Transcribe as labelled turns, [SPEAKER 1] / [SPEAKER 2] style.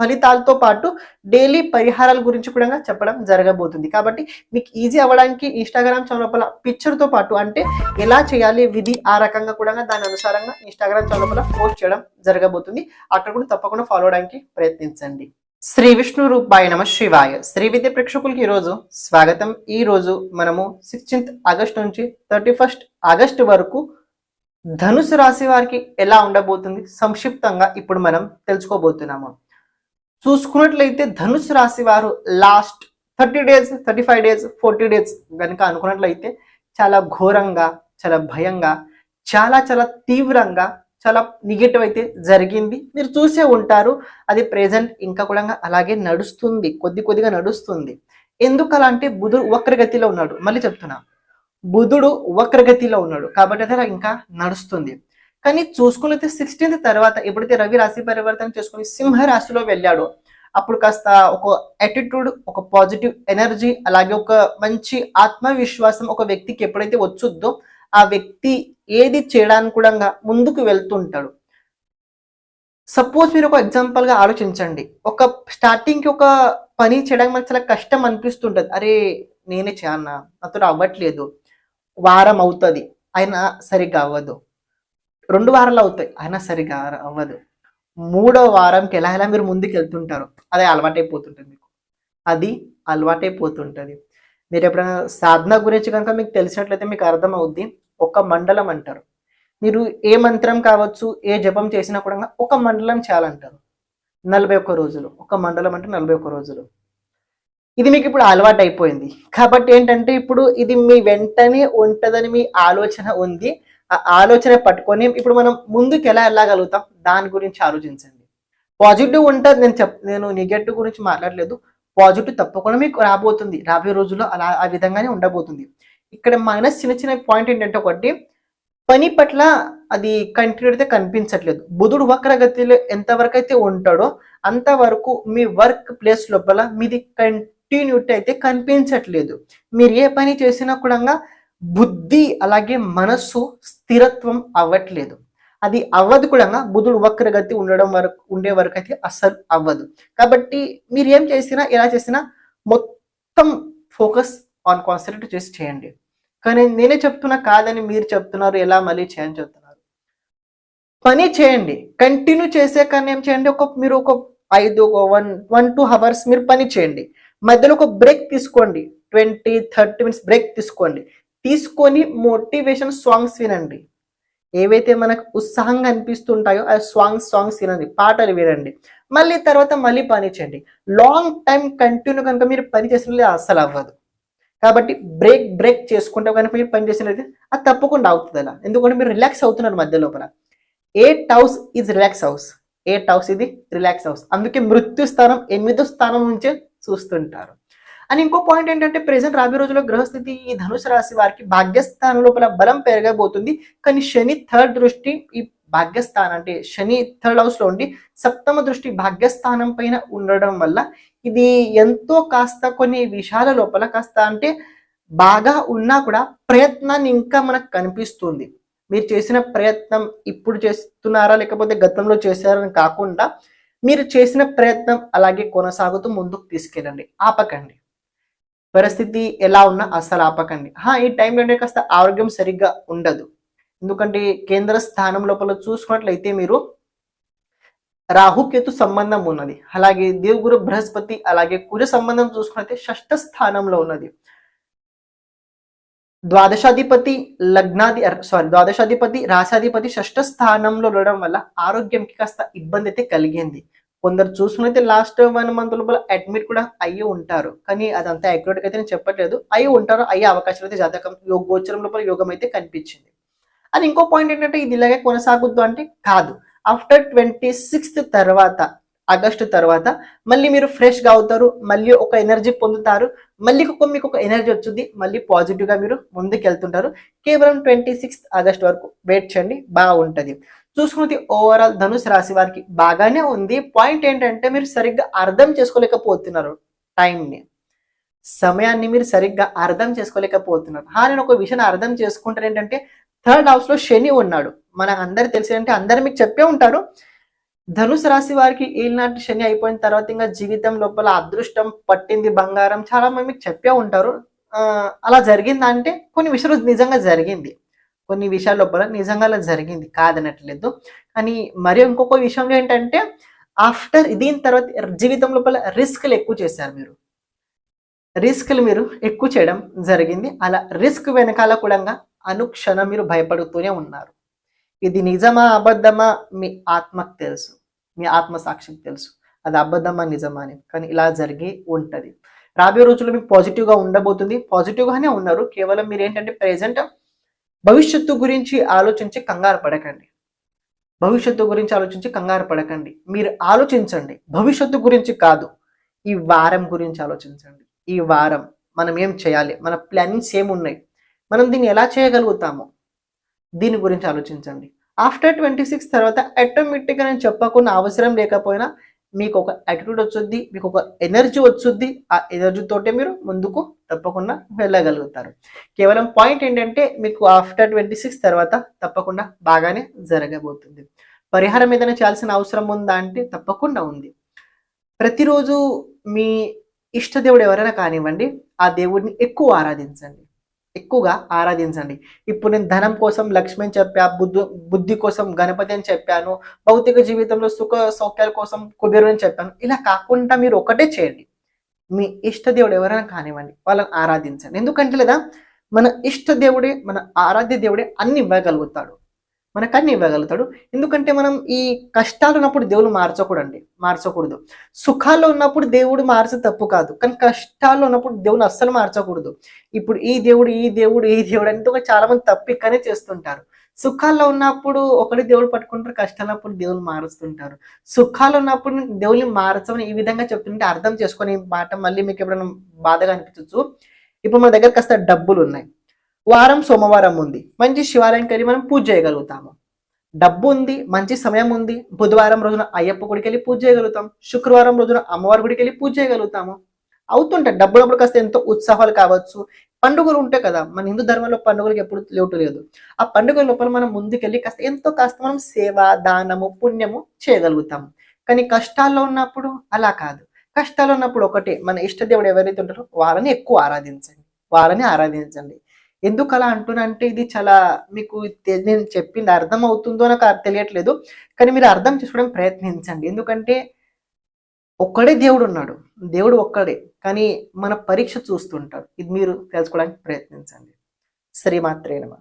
[SPEAKER 1] ఫలితాలతో పాటు డైలీ పరిహారాల గురించి కూడా చెప్పడం జరగబోతుంది. కాబట్టి మీకు ఈజీ అవ్వడానికి ఇన్స్టాగ్రామ్ ఛానల్ పిక్చర్తో పాటు అంటే ఎలా చేయాలి విధి ఆ రకంగా కూడా దాని అనుసారంగా ఇన్స్టాగ్రామ్ ఛానల్ పోస్ట్ చేయడం జరగబోతుంది. అక్కడ కూడా తప్పకుండా ఫాలో అవడానికి ప్రయత్నించండి. శ్రీ విష్ణు రూపాయ నమ శివాయ. శ్రీ విద్య ప్రేక్షకులకి ఈరోజు స్వాగతం. ఈ రోజు మనము సిక్స్టీన్త్ ఆగస్ట్ నుంచి థర్టీ ఫస్ట్ ఆగస్ట్ వరకు ధనుసు రాశి వారికి ఎలా ఉండబోతుంది? సంక్షిప్తంగా ఇప్పుడు మనం తెలుసుకోబోతున్నాము. చూసుకున్నట్లయితే ధనుసు రాశి వారు last thirty days thirty five days forty days కనుక అనుకున్నట్లయితే చాలా ఘోరంగా చాలా భయంగా చాలా చాలా తీవ్రంగా చాలా నెగిటివ్ అయితే జరిగింది. మీరు చూసే ఉంటారు అది ప్రెజెంట్ ఇంకా కూడా అలాగే నడుస్తుంది కొద్ది కొద్దిగా నడుస్తుంది. ఎందుకు అలా అంటే బుధుడు వక్రగతిలో ఉన్నాడు. మళ్ళీ చెప్తున్నా బుధుడు వక్రగతిలో ఉన్నాడు. కాబట్టి అది అలా ఇంకా నడుస్తుంది. కానీ చూసుకున్నైతే సిక్స్టీన్త్ తర్వాత ఎప్పుడైతే రవి రాశి పరివర్తన చేసుకుని సింహ రాశిలో వెళ్ళాడో అప్పుడు కాస్త ఒక యాటిట్యూడ్ ఒక పాజిటివ్ ఎనర్జీ అలాగే ఒక మంచి ఆత్మవిశ్వాసం ఒక వ్యక్తికి ఎప్పుడైతే వచ్చుద్దో ఆ వ్యక్తి ఏది చేయడానికి కూడా ముందుకు వెళ్తుంటాడు. సపోజ్ మీరు ఒక ఎగ్జాంపుల్గా ఆలోచించండి. ఒక స్టార్టింగ్కి ఒక పని చేయడానికి మనకు చాలా కష్టం అనిపిస్తుంటది. అరే నేనే చేయన్నా నాతో అవ్వట్లేదు. వారం అవుతుంది. అయినా సరిగ్గా అవ్వదు. రెండు వారాలు అవుతాయి. అయినా సరిగా అవ్వదు. మూడో వారంకి ఎలా ఎలా మీరు ముందుకు వెళ్తుంటారు. అదే అలవాటైపోతుంటుంది మీకు. అది అలవాటైపోతుంటుంది. మీరు ఎప్పుడైనా సాధన గురించి కనుక మీకు తెలిసినట్లయితే మీకు అర్థమవుద్ది. ఒక మండలం అంటారు. మీరు ఏ మంత్రం కావచ్చు ఏ జపం చేసినా కూడా ఒక మండలం చేయాలంటారు నలభై ఒక్క రోజులు. ఒక మండలం అంటే నలభై ఒక్క రోజులు. ఇది మీకు ఇప్పుడు అలవాటు అయిపోయింది కాబట్టి ఏంటంటే ఇప్పుడు ఇది మీ వెంటనే ఉంటుందని మీ ఆలోచన ఉంది. ఆలోచన పట్టుకొని ఇప్పుడు మనం ముందుకు ఎలా వెళ్ళగలుగుతాం? దాని గురించి ఆలోచించండి. పాజిటివ్ ఉంటుంది నేను చెప్ నేను నెగటివ్ గురించి మాట్లాడలేదు. పాజిటివ్ తప్పకుండా మీకు రాబోతుంది. రాబోయే రోజుల్లో అలా ఆ విధంగానే ఉండబోతుంది. ఇక్కడ మైనస్ చిన్న చిన్న పాయింట్ ఏంటంటే ఒకటి పని పట్ల అది కంటిన్యూ అయితే కనిపించట్లేదు. బుధుడు వక్రగతిలో ఎంతవరకు అయితే ఉంటాడో అంతవరకు మీ వర్క్ ప్లేస్ లోపల మీది కంటిన్యూటీ అయితే కనిపించట్లేదు. మీరు ఏ పని చేసినా కూడా బుద్ధి అలాగే మనస్సు స్థిరత్వం అవ్వట్లేదు. అది అవ్వదు కూడా. బుధుడు వక్రగతి ఉండడం వరకు ఉండే వరకు అయితే అస్సలు అవ్వదు. కాబట్టి మీరు ఏం చేసినా ఎలా చేసినా మొత్తం ఫోకస్ ఆన్ కాన్సన్ట్రేట్ చేసి చేయండి. కానీ నేనే చెప్తున్నా కాదని మీరు చెప్తున్నారు ఎలా మళ్ళీ చేయని చెప్తున్నారు. పని చేయండి. కంటిన్యూ చేసే కానీ ఏం చేయండి? ఒక మీరు ఒక ఐదు వన్ వన్ టూ అవర్స్ మీరు పని చేయండి. మధ్యలో ఒక బ్రేక్ తీసుకోండి. ట్వంటీ థర్టీ మినిట్స్ బ్రేక్ తీసుకోండి. తీసుకొని మోటివేషన్ సాంగ్స్ వినండి. ఏవైతే మనకు ఉత్సాహంగా అనిపిస్తుంటాయో ఆ సాంగ్స్ సాంగ్స్ వినండి పాటలు వినండి. మళ్ళీ తర్వాత మళ్ళీ పని చేయండి. లాంగ్ టైం కంటిన్యూ కనుక మీరు పని చేసినట్లయితే అస్సలు అవ్వదు. కాబట్టి బ్రేక్ బ్రేక్ చేసుకుంటే కనుక మీరు పని చేసినట్లయితే అది తప్పకుండా అవుతుంది అలా. ఎందుకంటే మీరు రిలాక్స్ అవుతున్నారు మధ్య లోపల. Eight house is relax house eight house ఇది రిలాక్స్ హౌస్ అందుకే మృత్యు స్థానం ఎనిమిదో స్థానం నుంచే చూస్తుంటారు. అని ఇంకో పాయింట్ ఏంటంటే ప్రెసెంట్ రాబోయే రోజుల్లో గ్రహస్థితి ఈ ధనుసు రాశి వారికి భాగ్యస్థానం లోపల బలం పెరగబోతుంది. కానీ శని థర్డ్ దృష్టి ఈ భాగ్యస్థానం అంటే శని థర్డ్ హౌస్లో ఉండి సప్తమ దృష్టి భాగ్యస్థానం పైన ఉండడం వల్ల ఇది ఎంతో కాస్త కొన్ని విషయాల లోపల కాస్త అంటే బాగా ఉన్నా కూడా ప్రయత్నాన్ని ఇంకా మనకు కనిపిస్తుంది. మీరు చేసిన ప్రయత్నం ఇప్పుడు చేస్తున్నారా లేకపోతే గతంలో చేశారని కాకుండా మీరు చేసిన ప్రయత్నం అలాగే కొనసాగుతూ ముందుకు తీసుకెళ్ళండి. ఆపకండి. పరిస్థితి ఎలా ఉన్నా అస్సలు ఆపకండి. ఈ టైంలోనే కాస్త ఆరోగ్యం సరిగ్గా ఉండదు. ఎందుకంటే కేంద్ర స్థానం లోపల చూసుకున్నట్లయితే మీరు రాహుకేతు సంబంధం ఉన్నది. అలాగే దేవుగురు బృహస్పతి అలాగే కుజ సంబంధం చూసుకున్నట్లయితే షష్ఠ స్థానంలో ఉన్నది. ద్వాదశాధిపతి లగ్నాది సారీ ద్వాదశాధిపతి రాశాధిపతి షష్ఠ స్థానంలో ఉండడం వల్ల ఆరోగ్యంకి కాస్త ఇబ్బంది అయితే కలిగింది. కొందరు చూసుకున్నైతే లాస్ట్ వన్ మంత్ లోపల అడ్మిట్ కూడా అయ్యి ఉంటారు. కానీ అదంతా అక్యురేట్ అయితే నేను చెప్పట్లేదు. అయ్యి ఉంటారు అయ్యే అవకాశాలు అయితే జాతకం యోగ గోచరం లోపల యోగం అయితే కనిపించింది. అది ఇంకో పాయింట్ ఏంటంటే ఇది ఇలాగే కొనసాగుద్దు అంటే కాదు. ఆఫ్టర్ ట్వంటీ సిక్స్త్ తర్వాత ఆగస్టు తర్వాత మళ్ళీ మీరు ఫ్రెష్గా అవుతారు మళ్ళీ ఒక ఎనర్జీ పొందుతారు మళ్ళీ ఒక మీకు ఒక ఎనర్జీ వచ్చింది మళ్ళీ పాజిటివ్గా మీరు ముందుకు వెళ్తుంటారు కేవలం ట్వంటీ సిక్స్త్ ఆగస్ట్ వరకు వెయిట్ చేయండి బాగుంటుంది. చూసుకున్నది ఓవరాల్ ధనుసు రాశి వారికి బాగానే ఉంది. పాయింట్ ఏంటంటే మీరు సరిగ్గా అర్థం చేసుకోలేకపోతున్నారు టైంని సమయాన్ని మీరు సరిగ్గా అర్థం చేసుకోలేకపోతున్నారు. హా నేను ఒక విషయాన్ని అర్థం చేసుకుంటారు ఏంటంటే థర్డ్ హౌస్లో శని ఉన్నాడు. మనకు అందరికి తెలిసి అంటే అందరు మీకు చెప్పే ఉంటారు. ధనుసు రాశి వారికి ఈనాటి శని అయిపోయిన తర్వాత ఇంకా జీవితం లోపల అదృష్టం పట్టింది బంగారం చాలా మంది మీకు చెప్పే ఉంటారు. ఆ, అలా జరిగిందా అంటే కొన్ని విషయాలు నిజంగా జరిగింది. కొన్ని విషయాల లోపల నిజంగా అలా జరిగింది కాదనట్లేదు. కానీ మరి ఇంకొక విషయం ఏంటంటే ఆఫ్టర్ దీని తర్వాత జీవితం లోపల రిస్క్లు ఎక్కువ చేశారు మీరు. రిస్క్లు మీరు ఎక్కువ చేయడం జరిగింది. అలా రిస్క్ వెనకాల కూడా అనుక్షణం మీరు భయపడుతూనే ఉన్నారు. ఇది నిజమా అబద్ధమా మీ ఆత్మకు తెలుసు. మీ ఆత్మ సాక్షికి తెలుసు. అది అబద్ధమా నిజమా అని. కానీ ఇలా జరిగి ఉంటుంది. రాబోయే రోజుల్లో మీకు పాజిటివ్గా ఉండబోతుంది. పాజిటివ్గానే ఉన్నారు. కేవలం మీరు ఏంటంటే ప్రెజెంట్ భవిష్యత్తు గురించి ఆలోచించి కంగారు పడకండి. భవిష్యత్తు గురించి ఆలోచించి కంగారు పడకండి. మీరు ఆలోచించండి. భవిష్యత్తు గురించి కాదు. ఈ వారం గురించి ఆలోచించండి. ఈ వారం మనం ఏం చేయాలి? మన ప్లానింగ్స్ ఏమున్నాయి? మనం దీన్ని ఎలా చేయగలుగుతాము? దీని గురించి ఆలోచించండి. ఆఫ్టర్ ట్వంటీ సిక్స్ తర్వాత ఆటోమేటిక్గా నేను చెప్పకుండా అవసరం లేకపోయినా మీకు ఒక యాటిట్యూడ్ వచ్చుద్ది మీకు ఒక ఎనర్జీ వచ్చుద్ది ఆ ఎనర్జీ తోటే మీరు ముందుకు తప్పకుండా వెళ్ళగలుగుతారు. కేవలం పాయింట్ ఏంటంటే మీకు ఆఫ్టర్ ట్వంటీ సిక్స్ తర్వాత తప్పకుండా బాగానే జరగబోతుంది. పరిహారం ఏదైనా చేయాల్సిన అవసరం ఉందా అంటే తప్పకుండా ఉంది. ప్రతిరోజు మీ ఇష్టదేవుడు ఎవరైనా కానివ్వండి ఆ దేవుడిని ఎక్కువ ఆరాధించండి. ఎక్కువగా ఆరాధించండి. ఇప్పుడు నేను ధనం కోసం లక్ష్మి అని చెప్పా బుద్ధి బుద్ధి కోసం గణపతి అని చెప్పాను భౌతిక జీవితంలో సుఖ సౌఖ్యాల కోసం కుబేరు అని చెప్పాను. ఇలా కాకుండా మీరు ఒకటే చేయండి. మీ ఇష్ట దేవుడు ఎవరైనా కానివ్వండి వాళ్ళని ఆరాధించండి. ఎందుకంటే లేదా మన ఇష్ట దేవుడే మన ఆరాధ్య దేవుడే అన్ని ఇవ్వగలుగుతాడు. మనకు అన్ని ఇవ్వగలుగుతాడు. ఎందుకంటే మనం ఈ కష్టాలు ఉన్నప్పుడు దేవుడు మార్చకూడండి. మార్చకూడదు. సుఖాల్లో ఉన్నప్పుడు దేవుడు మార్చే తప్పు కాదు. కానీ కష్టాల్లో ఉన్నప్పుడు దేవుని అస్సలు మార్చకూడదు. ఇప్పుడు ఈ దేవుడు ఈ దేవుడు ఈ దేవుడు అంటే ఒక చాలా మంది తప్పు చేస్తుంటారు. సుఖాల్లో ఉన్నప్పుడు ఒకటి దేవుడు పట్టుకుంటారు. కష్టాలప్పుడు దేవుని మారుస్తుంటారు. సుఖాలు ఉన్నప్పుడు దేవుని మార్చమని ఈ విధంగా చెప్తుంటే అర్థం చేసుకొని మాట మళ్ళీ మీకు ఎప్పుడైనా బాధగా అనిపించవచ్చు ఇప్పుడు మన దగ్గర కాస్త డబ్బులు ఉన్నాయి. వారం సోమవారం ఉంది. మంచి శివాలయంకి వెళ్ళి మనం పూజ చేయగలుగుతాము. డబ్బు ఉంది మంచి సమయం ఉంది బుధవారం రోజున అయ్యప్ప గుడికి వెళ్ళి పూజ చేయగలుగుతాం. శుక్రవారం రోజున అమ్మవారి గుడికి వెళ్ళి పూజ చేయగలుగుతాము. అవుతుంటాయి డబ్బులప్పుడు కాస్త ఎంతో ఉత్సాహాలు కావచ్చు. పండుగలు ఉంటాయి కదా మన హిందూ ధర్మంలో పండుగలకు ఎప్పుడు లేటు లేదు. ఆ పండుగ లోపల మనం ముందుకెళ్ళి కాస్త ఎంతో కాస్త మనం సేవ దానము పుణ్యము చేయగలుగుతాము కానీ కష్టాల్లో ఉన్నప్పుడు అలా కాదు. కష్టాల్లో ఉన్నప్పుడు ఒకటే మన ఇష్టదేవుడు ఎవరైతే ఉంటారో వాళ్ళని ఎక్కువ ఆరాధించండి. వాళ్ళని ఆరాధించండి. ఎందుకు అలా అంటున్నా అంటే ఇది చాలా మీకు నేను చెప్పింది అర్థం అవుతుందో నాకు తెలియట్లేదు. కానీ మీరు అర్థం చేసుకోవడం ప్రయత్నించండి. ఎందుకంటే ఒక్కడే దేవుడు ఉన్నాడు. దేవుడు ఒక్కడే. కానీ మన పరీక్ష చూస్తుంటాడు. ఇది మీరు తెలుసుకోవడానికి ప్రయత్నించండి. శ్రీమాత్రేనమా